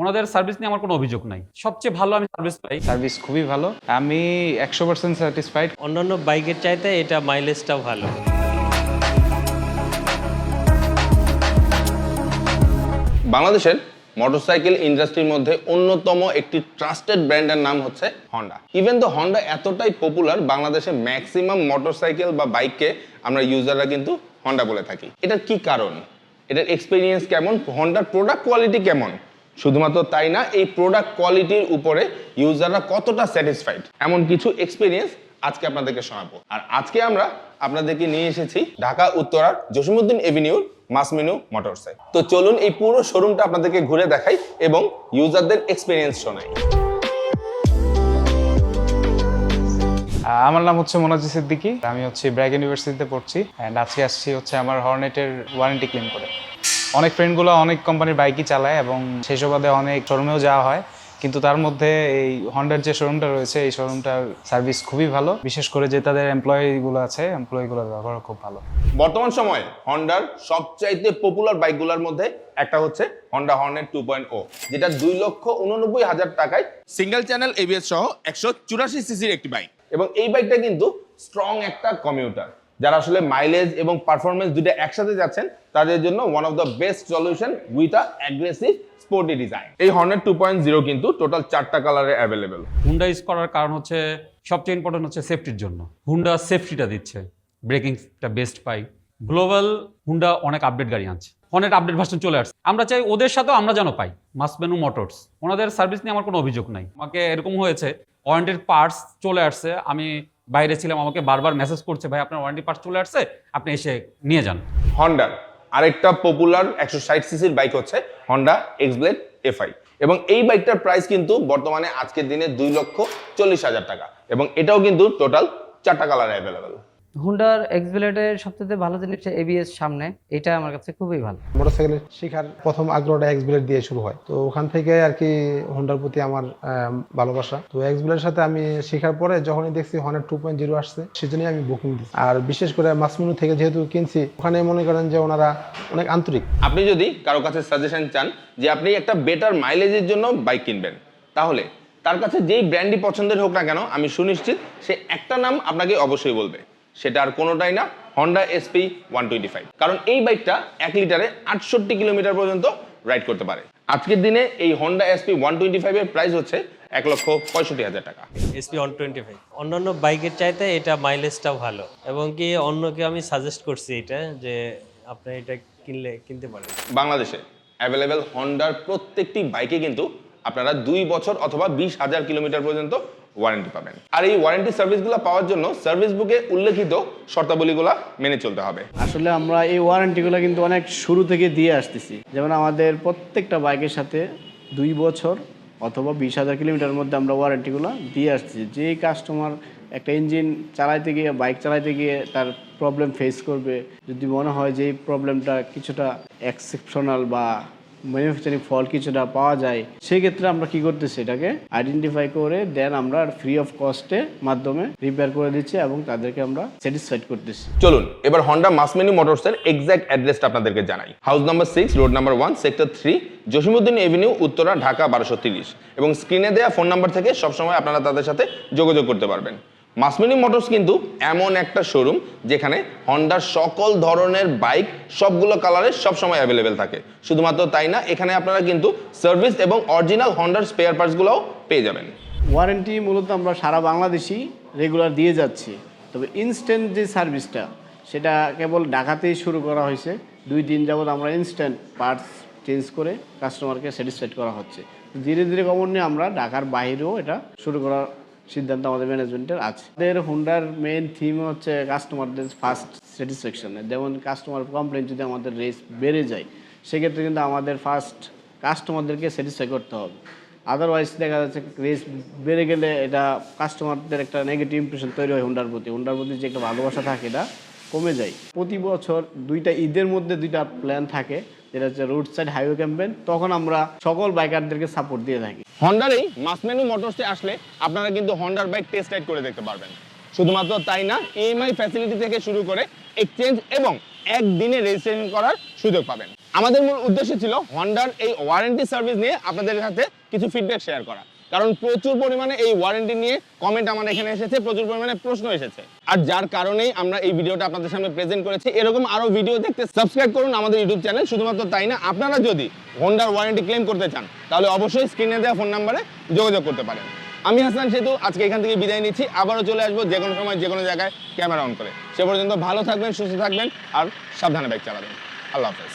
ওনাদের সার্ভিস নিয়ে আমার কোনো অভিযোগ নাই। সবচেয়ে ভালো আমি সার্ভিস পাই। সার্ভিস খুবই ভালো। আমি একশো পার্সেন্ট স্যাটিসফাইড অন্যান্য বাইকের চাইতে এটা মাইলেজটাও ভালো। বাংলাদেশের মোটরসাইকেল ইন্ডাস্ট্রির মধ্যে অন্যতম একটি ট্রাস্টেড ব্র্যান্ডের নাম হচ্ছে হন্ডা ইভেন তো হন্ডা এতটাই পপুলার বাংলাদেশে ম্যাক্সিমাম মোটরসাইকেল বা বাইককে আমরা ইউজাররা কিন্তু হন্ডা বলে থাকি। এটার কি কারণ? এটার এক্সপিরিয়েন্স কেমন? হন্ডার প্রোডাক্ট কোয়ালিটি কেমন? শুধুমাত্র তাই না, এই প্রোডাক্ট কোয়ালিটির উপরে ইউজাররা কতটা স্যাটিসফাইড এমন কিছু এক্সপিরিয়েন্স আজকে আপনাদেরকে শোনাবো। আর আজকে আমরা আপনাদেরকে নিয়ে এসেছি ঢাকা, উত্তরার জসিমুদ্দিন এভিনিউর মাসমিনু মোটরসে তো চলুন এই পুরো শোরুমটা আপনাদেরকে ঘুরে দেখাই এবং ইউজারদের এক্সপিরিয়েন্স শোনাই। আমার নাম হচ্ছে মোনাজি সিদ্দিকি। আমি হচ্ছে ব্র্যাক ইউনিভার্সিটিতে পড়ছি অ্যান্ড আজকে আসছি হচ্ছে আমার হর্নেটের ওয়ারেন্টি ক্লেম করে। অনেক ফ্রেন্ডগুলো অনেক কোম্পানির বাইকই চালায় এবং সেই সুবাদে অনেক শোরুমেও যাওয়া হয়। কিন্তু তার মধ্যে এই হন্ডার যে শোরুমটা রয়েছে, এই শোরুমটার সার্ভিস খুবই ভালো। বিশেষ করে যে তাদের এমপ্লয়িগুলো আছে এমপ্লয়িগুলোর ব্যবহার খুব ভালো। বর্তমান সময়ে হন্ডার সবচাইতে পপুলার বাইকগুলোর মধ্যে একটা হচ্ছে Honda Hornet two point o যেটা দুই লক্ষ উননব্বই হাজার টাকায় সিঙ্গেল চ্যানেল এবিএস সহ একশো চুরাশি সিসির একটি বাইক এবং এই বাইকটা কিন্তু স্ট্রং একটা কমিউটার যারা আসলে মাইলেজ এবং পারফরমেন্স দুটো একসাথে যাচ্ছেন, তাদের জন্য one of the best solution with a aggressive sporty design এই হর্নেট টু পয়েন্ট জিরো কিন্তু টোটাল চারটা কালারে অ্যাভেলেবেল হুন্ডা ইউজ করার কারণ হচ্ছে, সবচেয়ে ইম্পর্টেন্ট হচ্ছে সেফটির জন্য। হুন্ডা সেফটিটা দিচ্ছে ব্রেকিংটা বেস্ট পাই। গ্লোবাল হুন্ডা অনেক আপডেট গাড়ি আনছে। অনেক আপডেট ভার্সন চলে আসছে। আমরা চাই ওদের সাথেও আমরা যেন পাই মাসমেনু মোটরস ওনাদের সার্ভিস নিয়ে আমার কোনো অভিযোগ নাই। আমাকে এরকম হয়েছে ওয়ারেন্টেড পার্টস চলে আসছে। আমি বাইরে ছিলাম, আমাকে বারবার মেসেজ করছে, ভাই, আপনার ওয়ারেন্টি পার্টস চলে আসছে, আপনি এসে নিয়ে যান। হন্ডার আরেকটা পপুলার একশো ষাট সিসির বাইক হচ্ছে হন্ডা এক্সব্লেড এফআই এবং এই বাইকটার প্রাইস কিন্তু বর্তমানে আজকের দিনে দুই লক্ষ চল্লিশ হাজার টাকা। এবং এটাও কিন্তু টোটাল চারটা কালার অ্যাভেলেবেল হুন্ডার এক্সবিলেটের সবচেয়ে ভালো জিনিস এবিএস সামনে। এটা আমার কাছে খুবই ভালো। মোটরসাইকেল শেখার প্রথম আগ্রহটা এক্সবিলেট দিয়ে শুরু হয়। তো ওখান থেকে আর কি হোন্ডার প্রতি আমার ভালোবাসা। তো এক্সবিলের সাথে আমি শেখার পরে যখনই দেখছি হনের টু পয়েন্ট জিরো আসছে সেজন্যই আমি বুকিং দিই আর বিশেষ করে মাসমিনু থেকে যেহেতু কিনছি ওখানে মনে করেন যে ওনারা অনেক আন্তরিক। আপনি যদি কারও কাছে সাজেশন চান যে আপনি একটা বেটার মাইলেজের জন্য বাইক কিনবেন তাহলে তার কাছে যেই ব্র্যান্ডই পছন্দের হোক না কেন আমি সুনিশ্চিত সে একটা নাম আপনাকে অবশ্যই বলবে। সেটা আর কোনোটাই না Honda SP one twenty five কারণ এই বাইকটা এক লিটারে আটষট্টি কিলোমিটার পর্যন্ত রাইড করতে পারে। আজকের দিনে এই হন্ডা এসপি ওয়ান টোয়েন্টি ফাইভের প্রাইস হচ্ছে এক লক্ষ পঁয়ষট্টি হাজার টাকা। এসপি ওয়ান টোয়েন্টি ফাইভ অন্যান্য বাইকের চাইতে এটা মাইলেজটাও ভালো। এবং কি অন্যকে আমি সাজেস্ট করছি এটা যে আপনি এটা কিনলে কিনতে পারেন। বাংলাদেশে অ্যাভেলেবেল হন্ডার প্রত্যেকটি বাইকে কিন্তু আপনারা দুই বছর অথবা বিশ হাজার কিলোমিটার পর্যন্ত ওয়ারেন্টি পাবেন। আর এই ওয়ারেন্টি সার্ভিসগুলো পাওয়ার জন্য সার্ভিস বুকে উল্লেখিত শর্তাবলীগুলো মেনে চলতে হবে। আসলে আমরা এই ওয়ারেন্টিগুলো কিন্তু অনেক শুরু থেকে দিয়ে আসতেছি। যেমন আমাদের প্রত্যেকটা বাইকের সাথে দুই বছর অথবা বিশ হাজার কিলোমিটার মধ্যে আমরা ওয়ারেন্টিগুলো দিয়ে আসতেছি। যে কাস্টমার একটা ইঞ্জিন চালাইতে গিয়ে বাইক চালাইতে গিয়ে তার প্রবলেম ফেস করবে, যদি মনে হয় যে এই প্রবলেমটা কিছুটা এক্সেপশনাল বা ম্যানুফ্যাকচারিং ফল কিছুটা পাওয়া যায়, সেক্ষেত্রে আমরা কি করতেছি এটাকে আইডেন্টিফাই করে দেন আমরা ফ্রি অফ কস্টে মাধ্যমে রিপেয়ার করে দিচ্ছি এবং তাদেরকে আমরা স্যাটিসফাইড করতেছি। চলুন, এবার হন্ডা মাসমেনি মোটরসের এক্সাক্ট অ্যাড্রেসটা আপনাদেরকে জানাই। House number six road number one sector three Jasimuddin avenue Uttara, Dhaka, বারোশো তিরিশ। এবং স্ক্রিনে দেওয়া ফোন নাম্বার থেকে সবসময় আপনারা তাদের সাথে যোগাযোগ করতে পারবেন। মাসমিনি মোটরস কিন্তু এমন একটা শোরুম যেখানে হন্ডার সকল ধরনের বাইক সবগুলো কালারের সবসময় অ্যাভেলেবেল থাকে। শুধুমাত্র তাই না, এখানে আপনারা কিন্তু সার্ভিস এবং অরিজিনাল হন্ডার স্পেয়ার পার্টসগুলোও পেয়ে যাবেন। ওয়ারেন্টি মূলত আমরা সারা বাংলাদেশই রেগুলার দিয়ে যাচ্ছি। তবে ইনস্ট্যান্ট যে সার্ভিসটা সেটা কেবল ঢাকাতেই শুরু করা হয়েছে। দুই দিন যাবত আমরা ইনস্ট্যান্ট পার্টস চেঞ্জ করে কাস্টমারকে স্যাটিসফাইড করা হচ্ছে। ধীরে ধীরে খবর নিয়ে আমরা ঢাকার বাইরেও এটা শুরু করার সিদ্ধান্ত আমাদের ম্যানেজমেন্টের আছে। আমাদের হুন্ডার মেন থিম হচ্ছে কাস্টমারদের ফার্স্ট স্যাটিসফ্যাকশনে যেমন কাস্টমার কমপ্লেন যদি আমাদের রেস বেড়ে যায়, সেক্ষেত্রে কিন্তু আমাদের ফার্স্ট কাস্টমারদেরকে স্যাটিসফাই করতে হবে। আদারওয়াইজ দেখা যাচ্ছে রেস বেড়ে গেলে এটা কাস্টমারদের একটা নেগেটিভ ইমপ্রেশন তৈরি হয় হুন্ডার প্রতি। হুন্ডার প্রতি যে একটা ভালোবাসা থাকে এটা কমে যায়। প্রতি বছর দুইটা ঈদের মধ্যে দুইটা প্ল্যান থাকে। যেটা হচ্ছে রোড সাইড হাইওয়ে ক্যাম্পেন তখন আমরা সকল বাইকারদেরকে সাপোর্ট দিয়ে থাকি। হন্ডার এই মাসমেনু মোটরসে আসলে আপনারা কিন্তু হন্ডার বাইক টেস্ট রাইড করে দেখতে পারবেন। শুধুমাত্র তাই না ইএমআই ফ্যাসিলিটি থেকে শুরু করে এক্সচেঞ্জ এবং একদিনে রেজিস্ট্রেশন করার সুযোগ পাবেন। আমাদের মূল উদ্দেশ্য ছিল হন্ডার এই ওয়ারেন্টি সার্ভিস নিয়ে আপনাদের সাথে কিছু ফিডব্যাক শেয়ার করা। কারণ প্রচুর পরিমাণে এই ওয়ারেন্টি নিয়ে কমেন্ট আমার এখানে এসেছে, প্রচুর পরিমাণে প্রশ্ন এসেছে। আর যার কারণেই আমরা এই ভিডিওটা আপনাদের সামনে প্রেজেন্ট করেছি, এরকম আরও ভিডিও দেখতে সাবস্ক্রাইব করুন আমাদের ইউটিউব চ্যানেল শুধুমাত্র তাই না, আপনারা যদি হোন্ডার ওয়ারেন্টি ক্লেম করতে চান, তাহলে অবশ্যই স্ক্রিনে দেওয়া ফোন নাম্বারে যোগাযোগ করতে পারেন। আমি হাসান সেতু, আজকে এখান থেকে বিদায় নিচ্ছি, আবারও চলে আসব যে কোনো সময়, যে কোনো জায়গায় ক্যামেরা অন করে। সে পর্যন্ত ভালো থাকবেন, সুস্থ থাকবেন, আর সাবধানে বাইক চালাবেন। আল্লাহ হাফেজ।